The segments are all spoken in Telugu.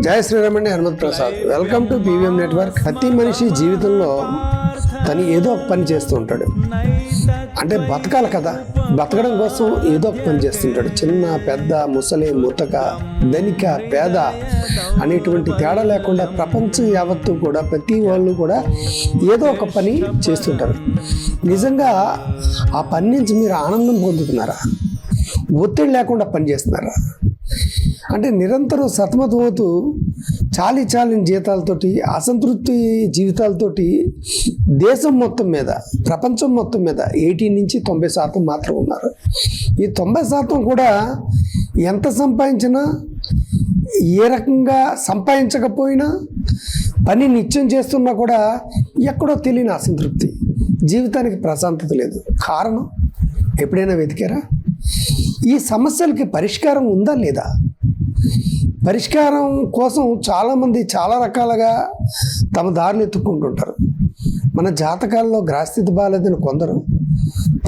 Jaya శ్రీరామండి Hanumath Prasad. Welcome to PVM network ప్రతి మనిషి జీవితంలో తను ఏదో ఒక పని చేస్తూ ఉంటాడు. అంటే బతకాలి కదా. బతకడం కోసం ఏదో ఒక పని చేస్తుంటాడు చిన్న పెద్ద ముసలి ముతక ధనిక పేద అనేటువంటి తేడా లేకుండా ప్రపంచం యావత్తు కూడా ప్రతి వాళ్ళు కూడా ఏదో ఒక పని చేస్తుంటారు నిజంగా ఆ పని నుంచి మీరు ఆనందం పొందుతున్నారా? ఒత్తిడి లేకుండా పని చేస్తున్నారా? అంటే నిరంతరం సతమతమవుతూ చాలి చాలిని జీతాలతోటి అసంతృప్తి జీవితాలతోటి దేశం మొత్తం మీద ప్రపంచం మొత్తం మీద ఎయిటీ నుంచి తొంభై శాతం మాత్రం ఉన్నారు. ఈ తొంభై శాతం కూడా ఎంత సంపాదించినా ఏ రకంగా సంపాదించకపోయినా పని నిత్యం చేస్తున్నా కూడా ఎక్కడో తెలియని అసంతృప్తి. జీవితానికి ప్రశాంతత లేదు. కారణం ఎప్పుడైనా వెతికారా? ఈ సమస్యలకి పరిష్కారం ఉందా లేదా? పరిష్కారం కోసం చాలామంది చాలా రకాలుగా తమ దారులు ఎత్తుక్కుంటుంటారు. మన జాతకాల్లో గ్రాస్థితి బాగాలేదని కొందరు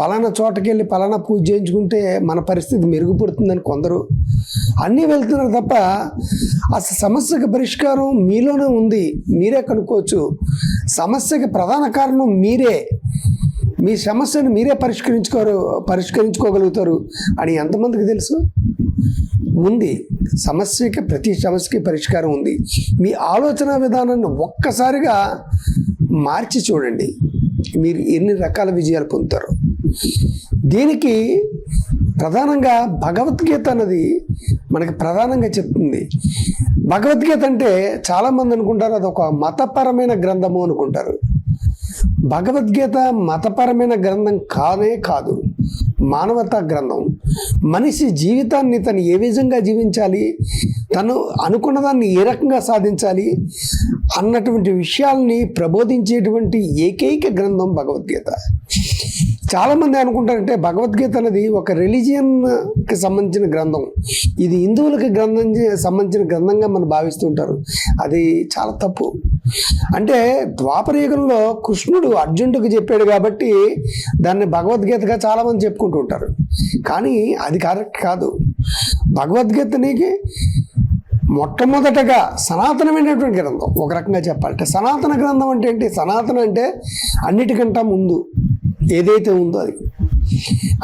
పలానా చోటకి వెళ్ళి పలానా పూజ చేయించుకుంటే మన పరిస్థితి మెరుగుపడుతుందని కొందరు. అన్నీ వెళ్తున్నారు తప్ప అసలు సమస్యకి పరిష్కారం మీలోనే ఉంది మీరే కనుక్కోవచ్చు. సమస్యకి ప్రధాన కారణం మీరే. మీ సమస్యను మీరే పరిష్కరించుకోరు పరిష్కరించుకోగలుగుతారు అని ఎంతమందికి తెలుసు? ఉంది. సమస్యకి ప్రతి సమస్యకి పరిష్కారం ఉంది. మీ ఆలోచన విధానాన్ని ఒక్కసారిగా మార్చి చూడండి. మీరు ఎన్ని రకాల విజయాలు పొందుతారు? దీనికి ప్రధానంగా భగవద్గీత అన్నది మనకి ప్రధానంగా చెప్తుంది. భగవద్గీత అంటే చాలామంది అనుకుంటారు అది ఒక మతపరమైన గ్రంథము అనుకుంటారు. భగవద్గీత మతపరమైన గ్రంథం కానే కాదు మానవతా గ్రంథం. మనిషి జీవితాన్ని తను ఏ విధంగా జీవించాలి? తను అనుకున్న దాన్ని ఏ రకంగా సాధించాలి? అన్నటువంటి విషయాల్ని ప్రబోధించేటువంటి ఏకైక గ్రంథం భగవద్గీత. చాలామంది అనుకుంటారంటే భగవద్గీత అనేది ఒక రిలీజియన్కి సంబంధించిన గ్రంథం. ఇది హిందువులకి గ్రంథం సంబంధించిన గ్రంథంగా మనం భావిస్తుంటారు. అది చాలా తప్పు. అంటే ద్వాపరయుగంలో కృష్ణుడు అర్జునుడికి చెప్పాడు కాబట్టి దాన్ని భగవద్గీతగా చాలామంది చెప్పుకుంటూ ఉంటారు. కానీ అది కరెక్ట్ కాదు. భగవద్గీతనికి మొట్టమొదటగా సనాతనమైనటువంటి గ్రంథం ఒక రకంగా చెప్పాలంటే సనాతన గ్రంథం అంటే ఏంటి? సనాతన అంటే అన్నిటికంటే ముందు ఏదైతే ఉందో అది.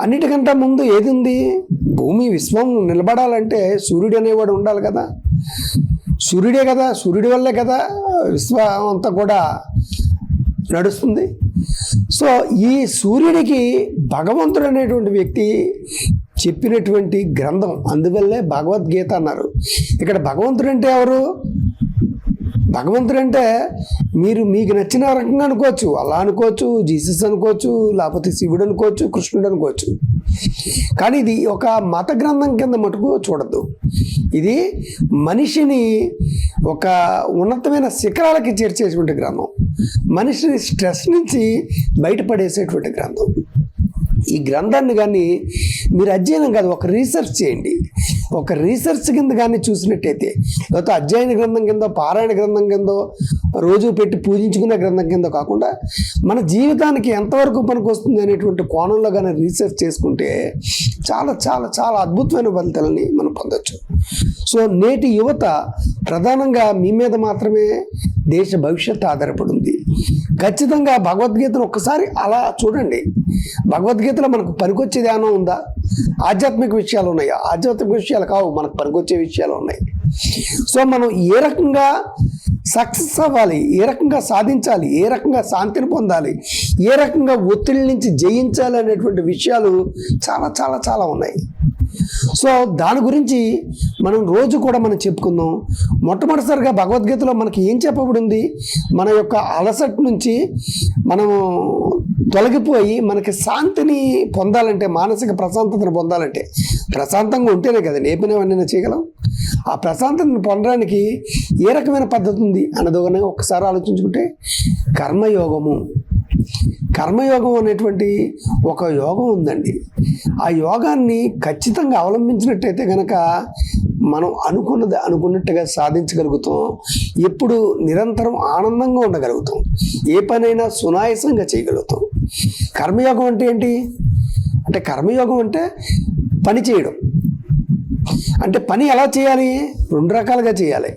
అన్నిటికంటే ముందు ఏది ఉంది? భూమి విశ్వం నిలబడాలంటే సూర్యుడు అనేవాడు ఉండాలి కదా. సూర్యుడే కదా సూర్యుడి వల్లే కదా విశ్వం అంతా కూడా నడుస్తుంది. సో ఈ సూర్యుడికి భగవంతుడు అనేటువంటి వ్యక్తి చెప్పినటువంటి గ్రంథం అందువల్లే భగవద్గీత అన్నారు. ఇక్కడ భగవంతుడు అంటే ఎవరు? భగవంతుడు అంటే మీరు మీకు నచ్చిన రకంగా అనుకోవచ్చు. అలా అనుకోవచ్చు జీసస్ అనుకోవచ్చు లేకపోతే శివుడు అనుకోవచ్చు కృష్ణుడు అనుకోవచ్చు. కానీ ఇది ఒక మత గ్రంథం కింద మటుకు చూడద్దు. ఇది మనిషిని ఒక ఉన్నతమైన శిఖరాలకి చేర్చేటువంటి గ్రంథం. మనిషిని స్ట్రెస్ నుంచి బయటపడేసేటువంటి గ్రంథం. ఈ గ్రంథాన్ని కానీ మీరు అధ్యయనం కాదు ఒక రీసెర్చ్ చేయండి. ఒక రీసెర్చ్ కింద కానీ చూసినట్టయితే లేకపోతే అధ్యయన గ్రంథం కింద పారాయణ గ్రంథం కింద రోజు పెట్టి పూజించుకునే గ్రంథం కింద కాకుండా మన జీవితానికి ఎంతవరకు పనికి వస్తుంది అనేటువంటి కోణంలో కానీ రీసెర్చ్ చేసుకుంటే చాలా చాలా చాలా అద్భుతమైన ఫలితాలని మనం పొందొచ్చు. సో నేటి యువత ప్రధానంగా మీ మీద మాత్రమే దేశ భవిష్యత్తు ఆధారపడి ఉంది ఖచ్చితంగా భగవద్గీతను ఒక్కసారి అలా చూడండి. భగవద్గీతలో మనకు పనికొచ్చేది ఏమైనా ఉందా? ఆధ్యాత్మిక విషయాలు ఉన్నాయి? ఆధ్యాత్మిక విషయాలు కావు మనకు పనికొచ్చే విషయాలు ఉన్నాయి. సో మనం ఏ రకంగా సక్సెస్ అవ్వాలి ఏ రకంగా సాధించాలి ఏ రకంగా శాంతిని పొందాలి ఏ రకంగా ఒత్తిడి నుంచి జయించాలి అనేటువంటి విషయాలు చాలా చాలా చాలా ఉన్నాయి. సో దాని గురించి మనం రోజు కూడా మనం చెప్పుకుందాం. మొట్టమొదటిసారిగా భగవద్గీతలో మనకి ఏం చెప్పబడింది? మన యొక్క అలసట నుంచి మనము తొలగిపోయి మనకి శాంతిని పొందాలంటే మానసిక ప్రశాంతతను పొందాలంటే ప్రశాంతంగా ఉంటేనే కదా నేపినవన్నీ చేయగలం. ఆ ప్రశాంతతను పొందడానికి ఏ రకమైన పద్ధతి ఉంది అన్నది ఒకసారి ఆలోచించుకుంటే కర్మయోగము. కర్మయోగం అనేటువంటి ఒక యోగం ఉందండి. ఆ యోగాన్ని ఖచ్చితంగా అవలంబించినట్టయితే కనుక మనం అనుకున్నది అనుకున్నట్టుగా సాధించగలుగుతాం. ఎప్పుడు నిరంతరం ఆనందంగా ఉండగలుగుతాం. ఏ పనైనా సునాయాసంగా చేయగలుగుతాం. కర్మయోగం అంటే ఏంటి? అంటే కర్మయోగం అంటే పని చేయడం. అంటే పని ఎలా చేయాలి? రెండు రకాలుగా చేయాలి.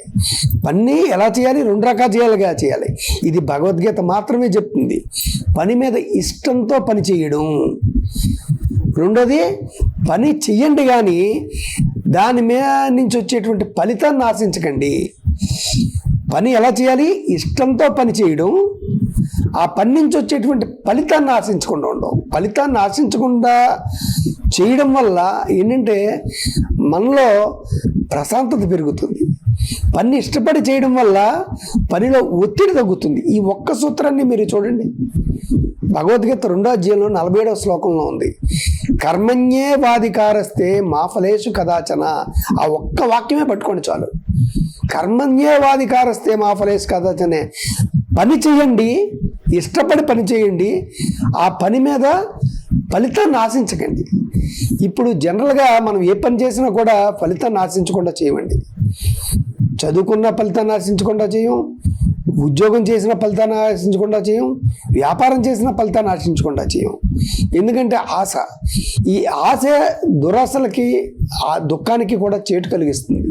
పని ఎలా చేయాలి? రెండు రకాలు చేయాలిగా చేయాలి. ఇది భగవద్గీత మాత్రమే చెప్తుంది. పని మీద ఇష్టంతో పని చేయడం. రెండోది పని చెయ్యండి కానీ దాని మీద నుంచి వచ్చేటువంటి ఫలితాన్ని ఆశించకండి. పని ఎలా చేయాలి? ఇష్టంతో పని చేయడం. ఆ పని నుంచి వచ్చేటువంటి ఫలితాన్ని ఆశించకుండా ఉండవు ఫలితాన్ని ఆశించకుండా చేయడం వల్ల ఏంటంటే మనలో ప్రశాంతత పెరుగుతుంది. పని ఇష్టపడి చేయడం వల్ల పనిలో ఒత్తిడి తగ్గుతుంది. ఈ ఒక్క సూత్రాన్ని మీరు చూడండి. భగవద్గీత రెండో అధ్యాయంలో నలభై ఏడవ శ్లోకంలో ఉంది. కర్మణ్యే వాధికారస్తే మా ఫలేషు కదాచన. ఆ ఒక్క వాక్యమే పట్టుకోండి చాలు. కర్మణ్యే వాధికారస్తే మా ఫలేషు కదాచనే. పని చేయండి ఇష్టపడి పని చేయండి ఆ పని మీద ఫలితాన్ని ఆశించకండి. ఇప్పుడు జనరల్గా మనం ఏ పని చేసినా కూడా ఫలితాన్ని ఆశించకుండా చేయమండి. చదువుకున్న ఫలితాన్ని ఆశించకుండా చేయం ఉద్యోగం చేసిన ఫలితాన్ని ఆశించకుండా చేయం వ్యాపారం చేసిన ఫలితాన్ని ఆశించకుండా చేయం. ఎందుకంటే ఆశ ఈ ఆశ దురాశలకి ఆ దుఃఖానికి కూడా చేటు కలిగిస్తుంది.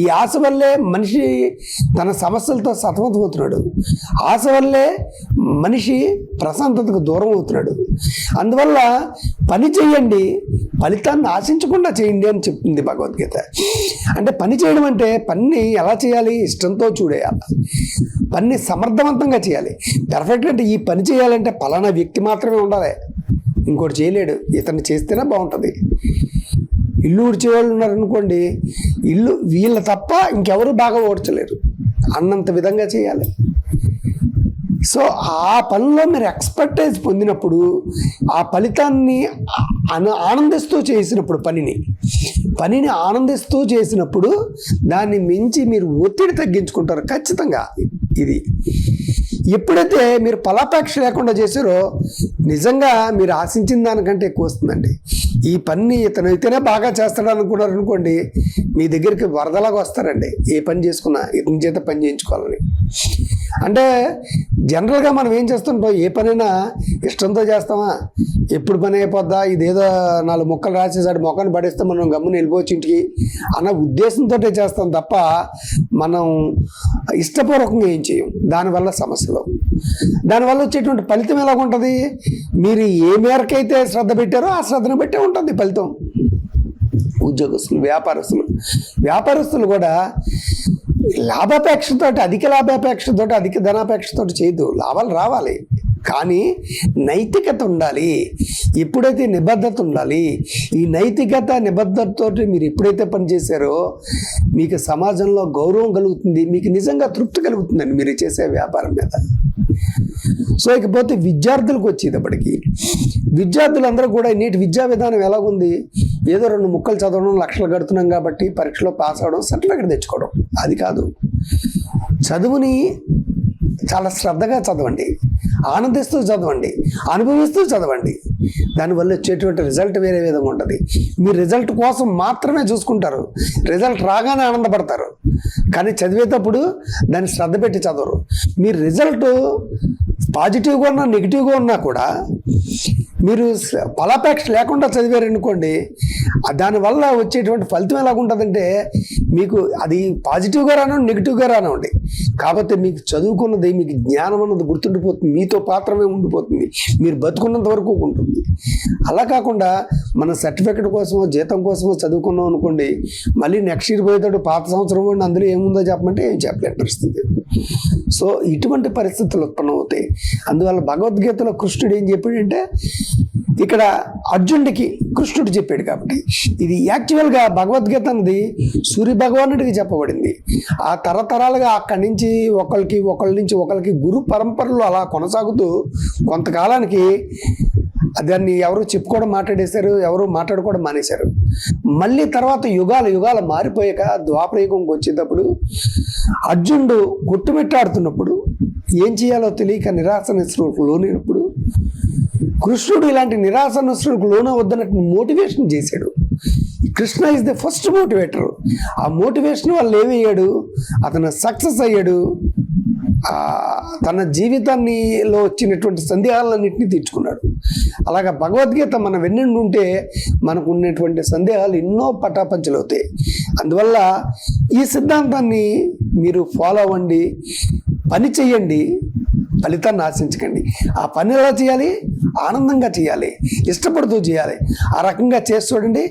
ఈ ఆశ వల్లే మనిషి తన సమస్యలతో సతమతమవుతున్నాడు. ఆశ వల్లే మనిషి ప్రశాంతతకు దూరం అవుతున్నాడు. అందువల్ల పని చేయండి ఫలితాన్ని ఆశించకుండా చేయండి అని చెప్తుంది భగవద్గీత. అంటే పని చేయడం అంటే పని ఎలా చేయాలి? ఇష్టంతో చూడేయాలి. పనిని సమర్థవంతంగా చేయాలి. పెర్ఫెక్ట్ అంటే ఈ పని చేయాలంటే పలానా వ్యక్తి మాత్రమే ఉండాలి. ఇంకోటి చేయలేడు. ఇతను చేస్తేనే బాగుంటుంది. ఇల్లు ఊడ్చేవాళ్ళు ఉన్నారనుకోండి ఇల్లు వీళ్ళ తప్ప ఇంకెవరు బాగా ఓడ్చలేరు. అన్నంత విధంగా చేయాలి. సో ఆ పనిలో మీరు ఎక్స్పర్టైజ్ పొందినప్పుడు ఆ ఫలితాన్ని ఆనందిస్తూ చేసినప్పుడు పనిని పనిని ఆనందిస్తూ చేసినప్పుడు దాన్ని మించి మీరు ఒత్తిడి తగ్గించుకుంటారు ఖచ్చితంగా. ఇది ఎప్పుడైతే మీరు ఫలాపేక్ష లేకుండా చేశారో నిజంగా మీరు ఆశించిన దానికంటే ఎక్కువ వస్తుందండి. ఈ పని ఇతను అయితేనే బాగా చేస్తాడు అనుకున్నారు అనుకోండి మీ దగ్గరికి వరదలాగా వస్తారండి. ఏ పని చేసుకున్నా ఇతని చేత పని చేయించుకోవాలని. అంటే జనరల్గా మనం ఏం చేస్తుంటాం? ఏ పనైనా ఇష్టంతో చేస్తామా? ఎప్పుడు పని అయిపోద్దా? ఇదేదో నాలుగు మొక్కలు రాసేసాడు మొక్కను పడేస్తే మనం గమ్మున వెళ్ళిపోవచ్చు ఇంటికి అన్న ఉద్దేశంతో చేస్తాం తప్ప మనం ఇష్టపూర్వకంగా ఏం చేయం? దానివల్ల సమస్యలు. దానివల్ల వచ్చేటువంటి ఫలితం ఎలా ఉంటుంది మీరు ఏ మేరకైతే శ్రద్ధ పెట్టారో ఆ శ్రద్ధను బట్టే ఉంటుంది ఫలితం. ఉద్యోగస్తులు వ్యాపారస్తులు. వ్యాపారస్తులు కూడా లాభాపేక్షతో అధిక లాభాపేక్షతో అధిక ధనాపేక్షతో చేయదు లాభాలు రావాలి. కానీ నైతికత ఉండాలి. ఎప్పుడైతే నిబద్ధత ఉండాలి ఈ నైతికత నిబద్ధతతో మీరు ఎప్పుడైతే పనిచేశారో మీకు సమాజంలో గౌరవం కలుగుతుంది. మీకు నిజంగా తృప్తి కలుగుతుందండి మీరు చేసే వ్యాపారం మీద. సో ఇకపోతే విద్యార్థులకు వచ్చేటప్పటికి విద్యార్థులందరూ కూడా నేటి విద్యా విధానం ఎలాగుంది? ఏదో రెండు ముక్కలు చదవడం లక్షలు కడుతున్నాం కాబట్టి పరీక్షలో పాస్ అవడం సర్టిఫికేట్ తెచ్చుకోవడం. అది కాదు. చదువుని చాలా శ్రద్ధగా చదవండి. ఆనందిస్తూ చదవండి. అనుభవిస్తూ చదవండి. దానివల్ల వచ్చేటువంటి రిజల్ట్ వేరే విధంగా ఉంటుంది. మీరు రిజల్ట్ కోసం మాత్రమే చూసుకుంటారు. రిజల్ట్ రాగానే ఆనందపడతారు. కానీ చదివేటప్పుడు దాన్ని శ్రద్ధ పెట్టి చదవరు. మీరు రిజల్ట్ పాజిటివ్గా ఉన్నా నెగిటివ్గా ఉన్నా కూడా మీరు ఫలాపేక్ష లేకుండా చదివారనుకోండి దానివల్ల వచ్చేటువంటి ఫలితం ఎలాగుంటుందంటే మీకు అది పాజిటివ్గా రానివ్వండి నెగిటివ్గా రానివ్వండి. కాకపోతే మీకు చదువుకున్నది మీకు జ్ఞానం అన్నది గుర్తుండిపోతుంది మీతో పాత్రమే ఉండిపోతుంది మీరు బతుకున్నంత వరకు ఉంటుంది. అలా కాకుండా మన సర్టిఫికెట్ కోసమో జీతం కోసమో చదువుకున్నాం అనుకోండి మళ్ళీ నెక్స్ట్ ఇయర్ పోయేటప్పుడు పాత సంవత్సరం ఉండి అందులో ఏముందో చెప్పమంటే ఏం చెప్పలేని పరిస్థితి. సో ఇటువంటి పరిస్థితులు ఉత్పన్నమవుతాయి. అందువల్ల భగవద్గీతలో కృష్ణుడు ఏం చెప్పాడంటే ఇక్కడ అర్జునుడికి కృష్ణుడు చెప్పాడు కాబట్టి. ఇది యాక్చువల్గా భగవద్గీత అనేది సూర్య భగవానుడికి చెప్పబడింది. ఆ తరతరాలుగా అక్కడి నుంచి ఒకరికి ఒకళ్ళ నుంచి ఒకరికి గురు పరంపరలు అలా కొనసాగుతూ కొంతకాలానికి దాన్ని ఎవరు చెప్పుకోవడం మాట్లాడేశారు ఎవరు మాట్లాడుకోవడం మానేశారు. మళ్ళీ తర్వాత యుగాలు యుగాలు మారిపోయాక ద్వాపరయుగంకి వచ్చేటప్పుడు అర్జునుడు కొట్టుమిట్టాడుతున్నప్పుడు ఏం చేయాలో తెలియక నిరాశ నిస్పృహకు లోనైనప్పుడు కృష్ణుడు ఇలాంటి నిరాశ నిస్పృహకు లోనవద్దన్నట్టు మోటివేషన్ చేశాడు. Krishna is the first motivator ఆ మోటివేషన్ వల్ల ఏమయ్యాడు అతను సక్సెస్ అయ్యాడు. తన జీవితాన్నిలో వచ్చినటువంటి సందేహాలన్నింటినీ తీర్చుకున్నాడు. అలాగా భగవద్గీత మన వెన్నెండు ఉంటే మనకు ఉన్నటువంటి సందేహాలు ఎన్నో పటాపంచలవుతాయి అందువల్ల ఈ సిద్ధాంతాన్ని మీరు ఫాలో అవ్వండి పని చెయ్యండి ఫలితాన్ని ఆశించకండి. ఆ పని ఎలా చేయాలి? ఆనందంగా చేయాలి. ఇష్టపడుతూ చేయాలి. ఆ రకంగా చేసి చూడండి.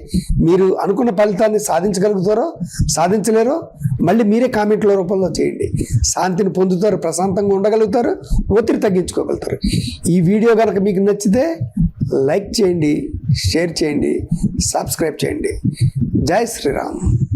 మీరు అనుకున్న ఫలితాన్ని సాధించగలుగుతారో సాధించలేరో మళ్ళీ మీరే కామెంట్ల రూపంలో చేయండి. శాంతిని పొందుతారు ప్రశాంతంగా ఉండగలుగుతారు ఒత్తిడి తగ్గించుకోగలుగుతారు. ఈ వీడియో కనుక మీకు నచ్చితే లైక్ చేయండి షేర్ చేయండి సబ్స్క్రైబ్ చేయండి. జై శ్రీరామ్.